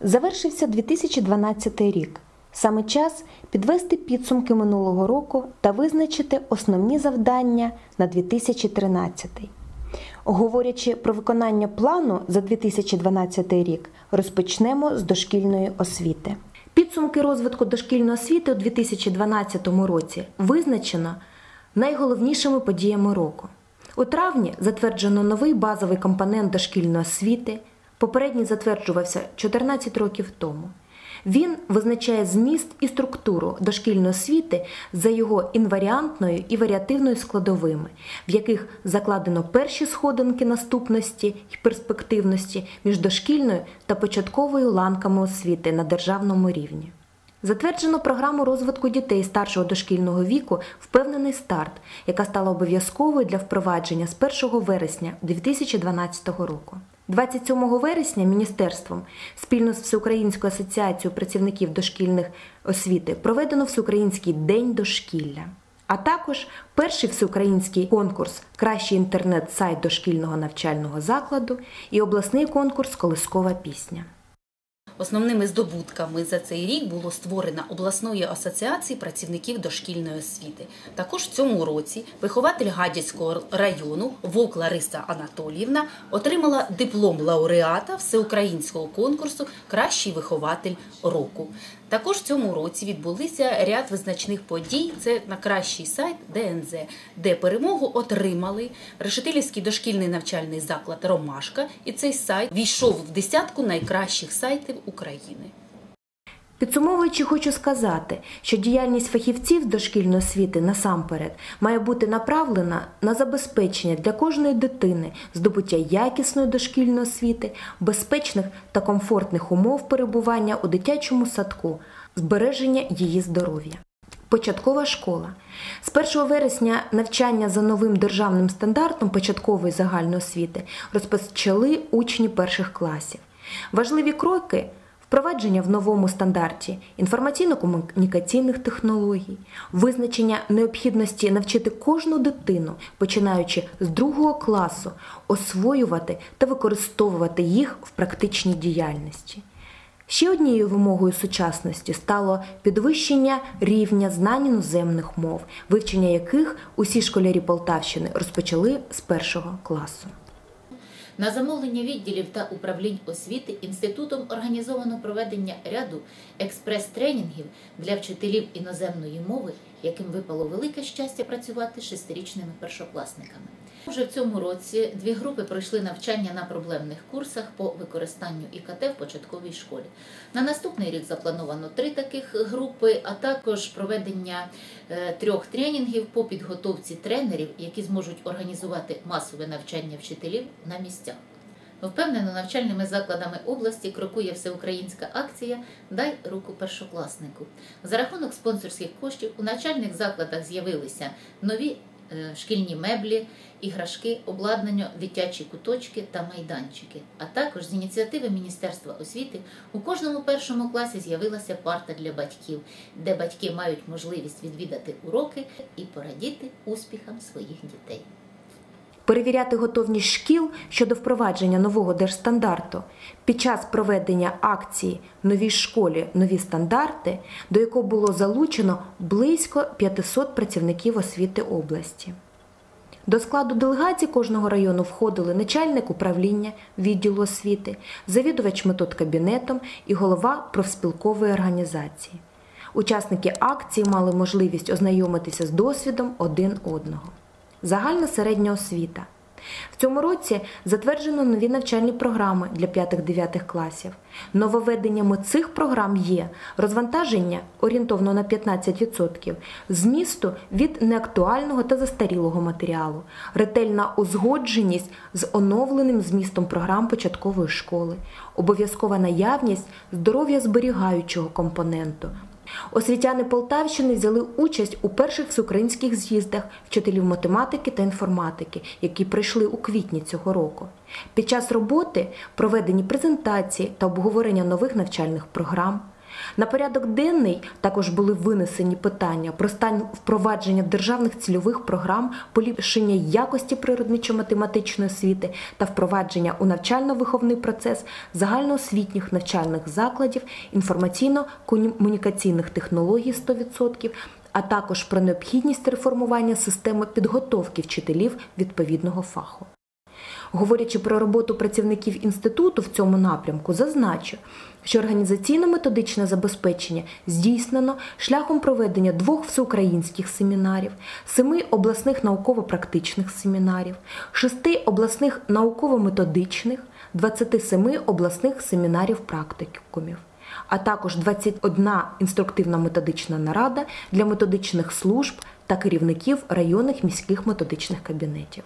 Завершився 2012 рік. Саме час підвести підсумки минулого року та визначити основні завдання на 2013. Говорячи про виконання плану за 2012 рік, розпочнемо з дошкільної освіти. Підсумки розвитку дошкільної освіти у 2012 році визначено найголовнішими подіями року. У травні затверджено новий базовий компонент дошкільної освіти. Попередній затверджувався 14 років тому. Він визначає зміст і структуру дошкільної освіти за його інваріантною і варіативною складовими, в яких закладено перші сходинки наступності і перспективності між дошкільною та початковою ланками освіти на державному рівні. Затверджено програму розвитку дітей старшого дошкільного віку Впевнений старт, яка стала обов'язковою для впровадження з 1 вересня 2012 року. 27 вересня міністерством спільно з Всеукраїнською асоціацією працівників дошкільних освіти проведено Всеукраїнський день дошкілля. А також перший всеукраїнський конкурс Кращий інтернет-сайт дошкільного навчального закладу і обласний конкурс Колискова пісня. Основними здобутками за цей рік було створено обласної асоціації працівників дошкільної освіти. Також в цьому році вихователь Гадяцького району Вовк Лариса Анатоліївна отримала диплом лауреата всеукраїнського конкурсу Кращий вихователь року. Також в цьому році відбулися ряд визначних подій. Це на кращий сайт ДНЗ, де перемогу отримали Решетилівський дошкільний навчальний заклад Ромашка, і цей сайт війшов в десятку найкращих сайтів України. Підсумовуючи, хочу сказати, що діяльність фахівців дошкільної освіти насамперед має бути направлена на забезпечення для кожної дитини здобуття якісної дошкільної освіти, безпечних та комфортних умов перебування у дитячому садку, збереження її здоров'я. Початкова школа з 1 вересня навчання за новим державним стандартом початкової загальної освіти розпочали учні перших класів. Важливі кроки. Впровадження в новому стандарті інформаційно-комунікаційних технологій, визначення необхідності навчити кожну дитину, починаючи з другого класу, освоювати та використовувати їх в практичній діяльності. Ще однією вимогою сучасності стало підвищення рівня знань іноземних мов, вивчення яких усі школярі Полтавщини розпочали з першого класу. На замовлення відділів та управлінь освіти інститутом організовано проведення ряду експрес-тренінгів для вчителів іноземної мови, яким випало велике щастя працювати шестирічними першокласниками. Вже в цьому році дві групи пройшли навчання на проблемних курсах по використанню ІКТ в початковій школі. На наступний рік заплановано три таких групи, а також проведення е, трьох тренінгів по підготовці тренерів, які зможуть організувати масове навчання вчителів на місцях. Впевнено, навчальними закладами області крокує всеукраїнська акція Дай руку першокласнику. За рахунок спонсорських коштів у навчальних закладах з'явилися нові шкільні меблі, іграшки, обладнання, дитячі куточки та майданчики. А також з ініціативи Міністерства освіти у кожному першому класі з'явилася парта для батьків, де батьки мають можливість відвідати уроки і порадіти успіхам своїх дітей. Перевіряти готовність шкіл щодо впровадження нового держстандарту під час проведення акції Новій школі нові стандарти, до якого було залучено близько 500 працівників освіти області. До складу делегації кожного району входили начальник управління відділу освіти, завідувач методкабінетом і голова профспілкової організації. Учасники акції мали можливість ознайомитися з досвідом один одного. Загальна середня освіта. В цьому році затверджено нові навчальні програми для 5-9 класів. Нововведеннями цих програм є розвантаження орієнтовно на 15% змісту від неактуального та застарілого матеріалу, ретельна узгодженість з оновленим змістом програм початкової школи, обов'язкова наявність здоров'я зберігаючого компоненту. Освітяни Полтавщини взяли участь у перших всеукраїнських з'їздах вчителів математики та інформатики, які прийшли у квітні цього року. Під час роботи проведені презентації та обговорення нових навчальних програм. На порядок денний також були винесені питання про стан впровадження державних цільових програм, поліпшення якості природничо-математичної освіти та впровадження у навчально-виховний процес загальноосвітніх навчальних закладів, інформаційно-комунікаційних технологій 100%, а також про необхідність реформування системи підготовки вчителів відповідного фаху. Говорячи про роботу працівників інституту в цьому напрямку, зазначу, що організаційно-методичне забезпечення здійснено шляхом проведення двох всеукраїнських семінарів, семи обласних науково-практичних семінарів, шести обласних науково-методичних, 27 обласних семінарів практикумів, а також 21 інструктивно-методична нарада для методичних служб та керівників районних міських методичних кабінетів.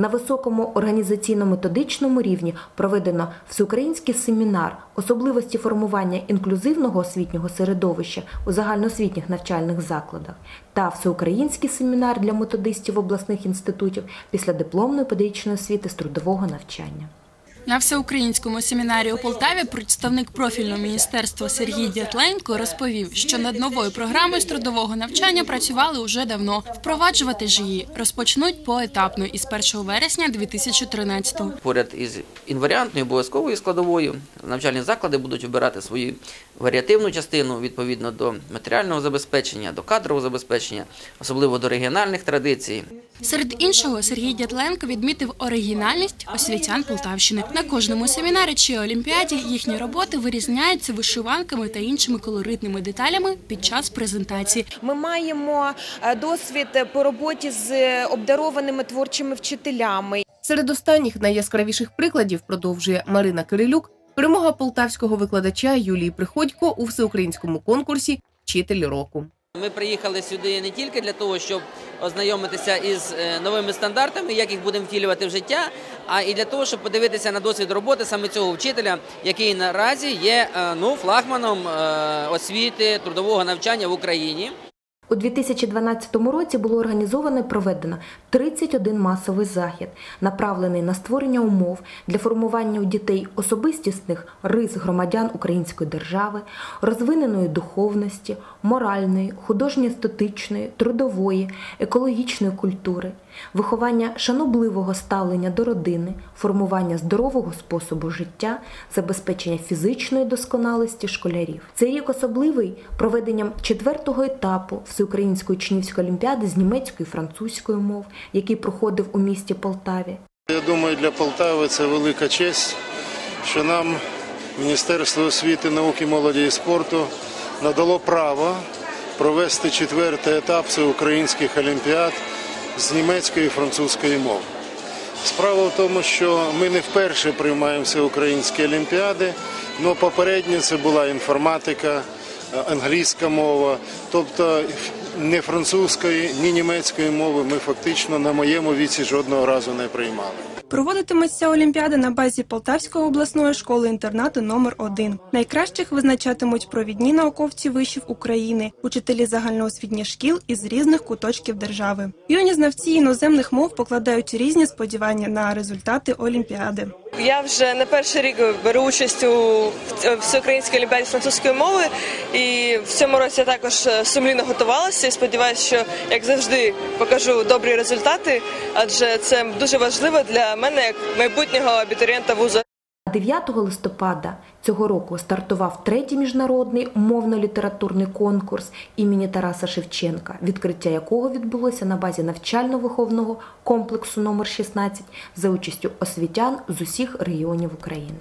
На високому організаційно-методичному рівні проведено всеукраїнський семінар особливості формування інклюзивного освітнього середовища у загальноосвітніх навчальних закладах та всеукраїнський семінар для методистів обласних інститутів після дипломної педагогічної освіти з трудового навчання. На всеукраїнському семінарі у Полтаві представник профільного міністерства Сергій Дятленко розповів, що над новою програмою з трудового навчання працювали уже давно. Впроваджувати ж її розпочнуть поетапно із 1 вересня 2013-го. Поряд із інваріантною обов'язковою складовою навчальні заклади будуть обирати свою варіативну частину відповідно до матеріального забезпечення, до кадрового забезпечення, особливо до регіональних традицій. Серед іншого Сергій Дятленко відмітив оригінальність освітян Полтавщини. На кожному семінарі чи олімпіаді їхні роботи вирізняються вишиванками та іншими колоритними деталями під час презентації. Ми маємо е, досвід по роботі з обдарованими творчими вчителями. Серед останніх найяскравіших прикладів продовжує Марина Кирилюк. Перемога полтавського викладача Юлії Приходько у всеукраїнському конкурсі Вчитель року. Ми приїхали сюди не тільки для того, щоб ознайомитися із е, новими стандартами, як їх будемо втілювати в життя, а і для того, щоб подивитися на досвід роботи саме цього вчителя, який наразі є е, ну флагманом е, освіти трудового навчання в Україні. У 2012 році було організовано і проведено 31 масовий захід, направлений на створення умов для формування у дітей особистісних рис громадян Української держави, розвиненої духовності, моральної, художньо-естетичної, трудової, екологічної культури, виховання шанобливого ставлення до родини, формування здорового способу життя, забезпечення фізичної досконалості школярів. Цей рік особливий проведенням четвертого етапу Всеукраїнської учнівської олімпіади з німецької і французької мов, який проходив у місті Полтаві. Я думаю, для Полтави це велика честь, що нам Міністерство освіти, науки, молоді і спорту надало право провести четвертий етап всеукраїнських олімпіад з німецької і французької мов. Справа в тому, що ми не вперше приймаємо всеукраїнські олімпіади, але попередньо це була інформатика, англійська мова, тобто ні французької, ні німецької мови ми фактично на моєму віці жодного разу не приймали. Проводитиметься Олімпіада на базі Полтавської обласної школи-інтернату номер 1 Найкращих визначатимуть провідні науковці вишів України, учителі загальноосвітніх шкіл із різних куточків держави. Юні знавці іноземних мов покладають різні сподівання на результати Олімпіади. Я вже не перший рік беру участь у всеукраїнській олімпіаді французької мови, і в цьому році я також е, сумлінно готувалася і сподіваюся, що як завжди покажу добрі результати, адже це дуже важливо для мене як майбутнього абітурієнта вузу. 9 листопада цього року стартував третій міжнародний умовно-літературний конкурс імені Тараса Шевченка, відкриття якого відбулося на базі навчально-виховного комплексу номер 16 за участю освітян з усіх регіонів України.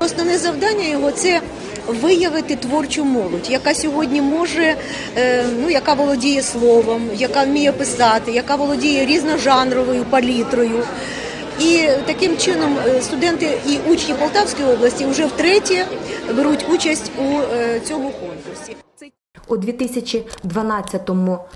Основне завдання його це виявити творчу молодь, яка сьогодні може, е, ну яка володіє словом, яка вміє писати, яка володіє різножанровою палітрою. І таким чином е, студенти і учні Полтавської області вже втретє беруть участь у е, цьому конкурсі. У 2012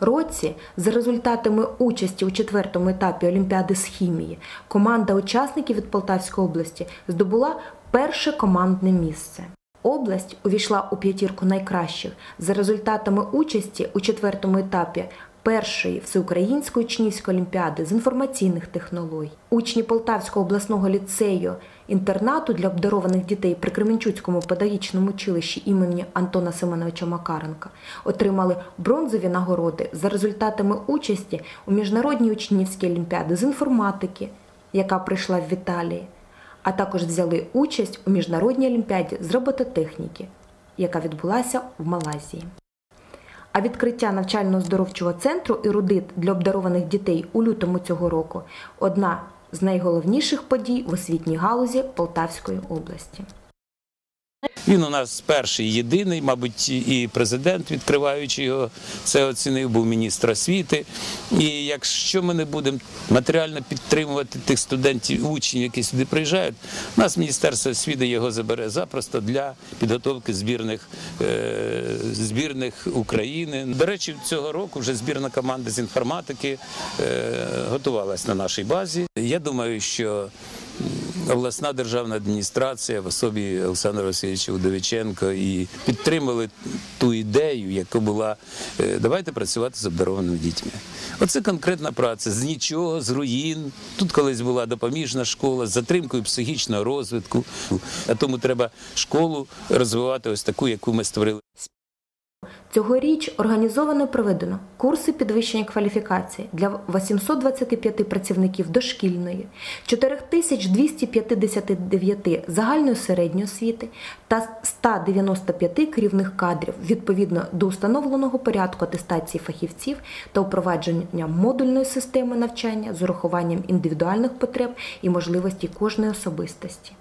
році за результатами участі у четвертому етапі Олімпіади з хімії команда учасників від Полтавської області здобула перше командне місце. Область увійшла у п'ятірку найкращих за результатами участі у четвертому етапі першої всеукраїнської учнівської олімпіади з інформаційних технологій. Учні Полтавського обласного ліцею інтернату для обдарованих дітей при Кременчуцькому педагогічному училищі імені Антона Семеновича Макаренка отримали бронзові нагороди за результатами участі у міжнародній учнівській олімпіаді з інформатики, яка прийшла в Італії, а також взяли участь у міжнародній олімпіаді з робототехніки, яка відбулася в Малайзії. А відкриття навчально-здоровчого центру «Ірудит» для обдарованих дітей у лютому цього року одна з найголовніших подій в освітній галузі Полтавської області. Він у нас перший єдиний, мабуть, і президент, відкриваючи його, це оцінив, був міністр освіти. І якщо ми не будемо матеріально підтримувати тих студентів, учнів, які сюди приїжджають, у нас міністерство освіти його забере запросто для підготовки збірних е, збірних України. До речі, цього року вже збірна команда з інформатики е, готувалась на нашій базі. Я думаю, що обласна державна адміністрація в особі Олександра Васильовича Удовиченко і підтримали ту ідею, яка була е, давайте працювати з обдарованими дітьми. Оце конкретна праця з нічого, з руїн. Тут колись була допоміжна школа з затримкою психічного розвитку. А тому треба школу розвивати ось таку, яку ми створили. Цьогоріч організовано проведено курси підвищення кваліфікації для 825 працівників дошкільної, 4259 загальної середньої освіти та 195 керівних кадрів відповідно до установленого порядку атестації фахівців та впровадження модульної системи навчання з урахуванням індивідуальних потреб і можливостей кожної особистості.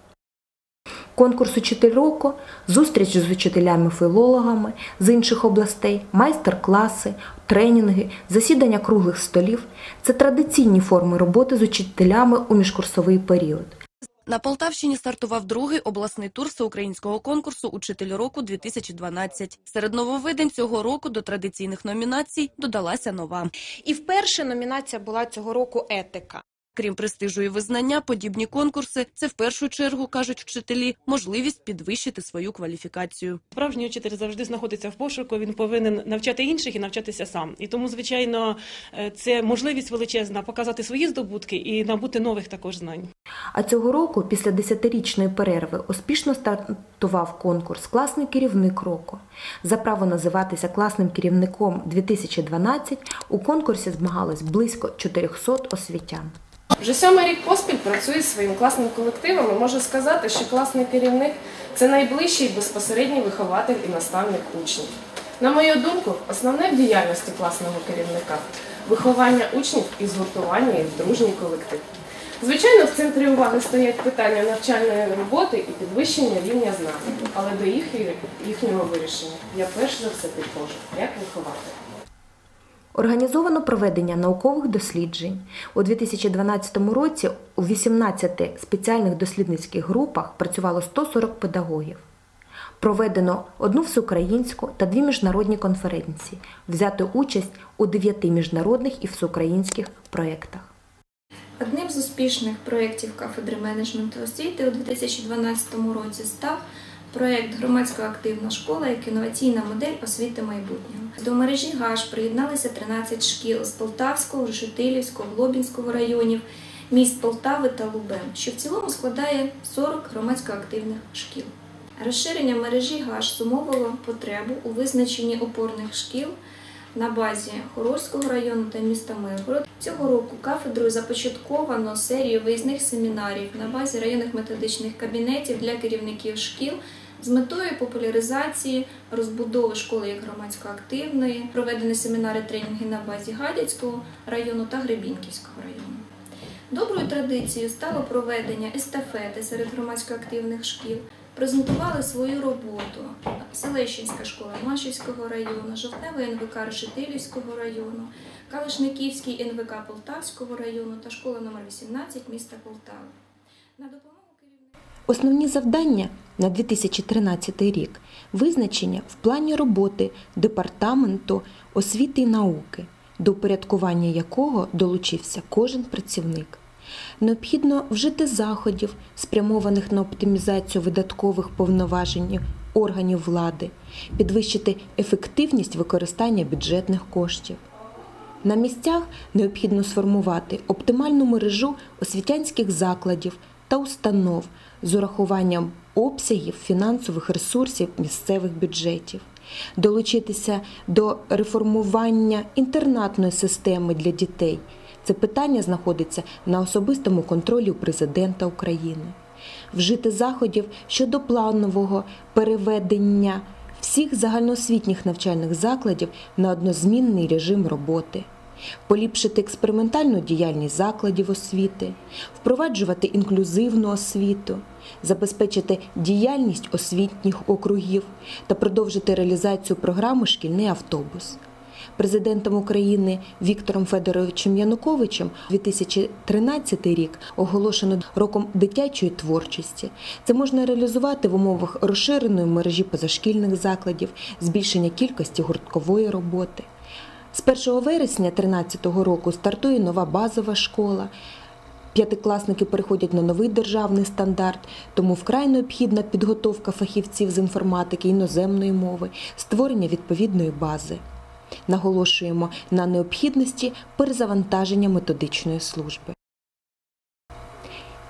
Конкурс «Учитель року, зустріч з учителями-філологами з інших областей, майстер-класи, тренінги, засідання круглих столів це традиційні форми роботи з учителями у міжкурсовий період. На Полтавщині стартував другий обласний тур всеукраїнського конкурсу «Учитель року 2012». Серед нововидень цього року до традиційних номінацій додалася нова. І вперше номінація була цього року етика. Крім престижу і визнання, подібні конкурси – це в першу чергу, кажуть вчителі, можливість підвищити свою кваліфікацію. Справжній учитель завжди знаходиться в пошуку. Він повинен навчати інших і навчатися сам. І тому, звичайно, е, це можливість величезна показати свої здобутки і набути нових також знань. А цього року, після десятирічної перерви, успішно стартував конкурс «Класний керівник року». За право називатися класним керівником 2012 у конкурсі змагалось близько 400 освітян. Вже сьомий рік поспіль працюю зі своїм класним колективом і можу сказати, що класний керівник це найближчий безпосередній вихователь і наставник учнів. На мою думку, основне в діяльності класного керівника виховання учнів і згуртування їх в дружній колектив. Звичайно, в центрі уваги стоять питання навчальної роботи і підвищення рівня знань, але до їх, їхнього вирішення я перш за все підходжу як вихователь. Організовано проведення наукових досліджень. У 2012 році у 18 спеціальних дослідницьких групах працювало 140 педагогів. Проведено одну всеукраїнську та дві міжнародні конференції, взято участь у дев'яти міжнародних і всеукраїнських проєктах. Одним з успішних проєктів кафедри менеджменту освіти у 2012 році став проєкт громадсько активна школа як інноваційна модель освіти майбутнього. До мережі ГАШ приєдналися 13 шкіл з Полтавського, Решетилівського, Глобінського районів, міст Полтави та Лубен, що в цілому складає 40 громадсько-активних шкіл. Розширення мережі ГАШ зумовило потребу у визначенні опорних шкіл на базі Хорольського району та міста Миргород. Цього року кафедрою започатковано серію виїзних семінарів на базі районних методичних кабінетів для керівників шкіл з метою популяризації розбудови школи як громадсько-активної, проведені семінари тренінги на базі Гадяцького району та Гребінківського району. Доброю традицією стало проведення естафети серед громадсько-активних шкіл. Презентували свою роботу Селещинська школа Машівського району, Жовтневий НВК Решетилівського району, Калишниківський НВК Полтавського району та школа номер 18 міста Полтави. На допомогу Основні завдання на 2013 рік визначення в плані роботи Департаменту освіти і науки, до упорядкування якого долучився кожен працівник. Необхідно вжити заходів, спрямованих на оптимізацію видаткових повноважень органів влади, підвищити ефективність використання бюджетних коштів. На місцях необхідно сформувати оптимальну мережу освітянських закладів та установ з урахуванням обсягів фінансових ресурсів місцевих бюджетів, долучитися до реформування інтернатної системи для дітей. Це питання знаходиться на особистому контролі президента України. Вжити заходів щодо планового переведення всіх загальноосвітніх навчальних закладів на однозмінний режим роботи, поліпшити експериментальну діяльність закладів освіти, впроваджувати інклюзивну освіту, забезпечити діяльність освітніх округів та продовжити реалізацію програми Шкільний автобус. Президентом України Віктором Федоровичем Януковичем 2013 рік оголошено роком дитячої творчості. Це можна реалізувати в умовах розширеної мережі позашкільних закладів, збільшення кількості гурткової роботи. З 1 вересня 2013 року стартує нова базова школа. П'ятикласники переходять на новий державний стандарт, тому вкрай необхідна підготовка фахівців з інформатики іноземної мови, створення відповідної бази. Наголошуємо на необхідності перезавантаження методичної служби.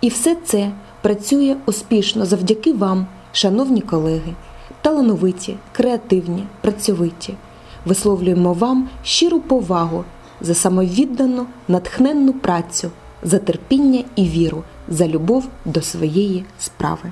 І все це працює успішно завдяки вам, шановні колеги, талановиті, креативні, працьовиті. Висловлюємо вам щиру повагу за самовіддану, натхненну працю, за терпіння і віру, за любов до своєї справи.